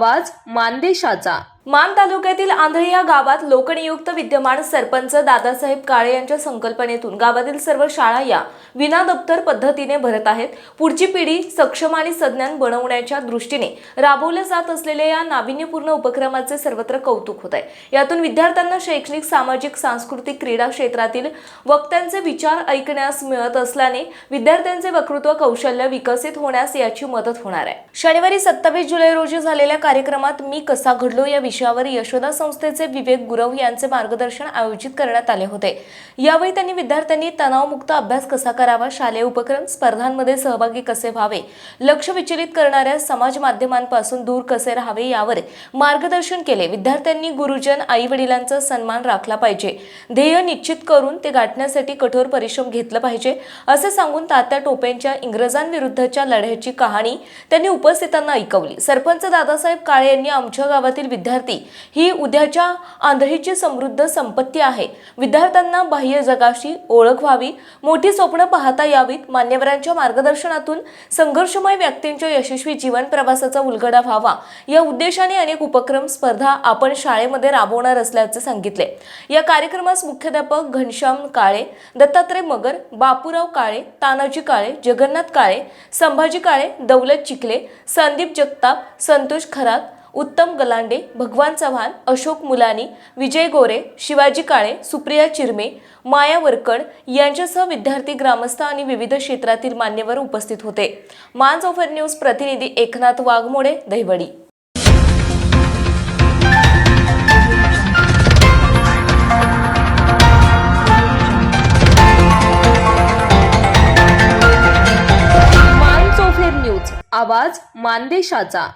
आवाज मानदेशाचा. मान तालुक्यातील आंधळी या गावात लोकनियुक्त विद्यमान सरपंच दादासाहेब काळे यांच्या संकल्पनेतून गावातील सर्व शाळा या विना दप्तर पद्धतीने भरत आहेत. पुढची पिढी सक्षम आणि सज्ञान बनवण्याच्या दृष्टीने राबवल्या जात असलेल्या या नाविन्यपूर्ण उपक्रमाचे सर्वत्र कौतुक होत आहे. यातून विद्यार्थ्यांना शैक्षणिक सामाजिक सांस्कृतिक क्रीडा क्षेत्रातील वक्त्यांचे विचार ऐकण्यास मिळत असल्याने विद्यार्थ्यांचे वक्तृत्व कौशल्य विकसित होण्यास याची मदत होणार आहे. शनिवारी सत्तावीस जुलै रोजी झालेल्या कार्यक्रमात मी कसा घडलो या विषयावर यशोदा संस्थेचे विवेक गुरव यांचे मार्गदर्शन आयोजित करण्यात आले होते. यावेळी त्यांनी विद्यार्थ्यांनी तणावमुक्त अभ्यास कसा करावा शालेय उपक्रम स्पर्धांमध्ये सहभागी कसे व्हावे लक्ष विचलित करणाऱ्या समाज माध्यमांपासून दूर कसे राहावे यावर मार्गदर्शन केले. विद्यार्थ्यांनी गुरुजन आई वडिलांचा सन्मान राखला पाहिजे. ध्येय निश्चित करून ते गाठण्यासाठी कठोर परिश्रम घेतलं पाहिजे असे सांगून तात्या टोपेंच्या इंग्रजांविरुद्धच्या लढ्याची कहाणी त्यांनी उपस्थितांना ऐकवली. सरपंच दादासाहेब काळे यांनी आमच्या गावातील विद्यार्थी ही उद्याच्या आंधळीची समृद्ध संपत्ती आहे. विद्यार्थ्यांना बाह्य जगाशी ओळख व्हावी मोठी स्वप्न पाहता यावीत मान्यवरांच्या मार्गदर्शनातून संघर्षमय व्यक्तींच्या यशस्वी जीवन प्रवासाचा उलगडा व्हावा. या उद्देशाने अनेक उपक्रम स्पर्धा आपण शाळेमध्ये राबवणार असल्याचे सांगितले. या कार्यक्रमास मुख्याध्यापक घनश्याम काळे दत्तात्रय मगर बापूराव काळे तानाजी काळे जगन्नाथ काळे संभाजी काळे दौलत चिखले संदीप जगताप संतोष खरात उत्तम गलांडे भगवान चव्हाण अशोक मुलानी विजय गोरे शिवाजी काळे सुप्रिया चिरमे माया वरकड यांच्यासह विद्यार्थी ग्रामस्थ आणि विविध क्षेत्रातील मान्यवर उपस्थित होते. मान्स ऑफर न्यूज प्रतिनिधी एकनाथ वाघमोडे दहिवडी. न्यूज आवाज मानदेशाचा.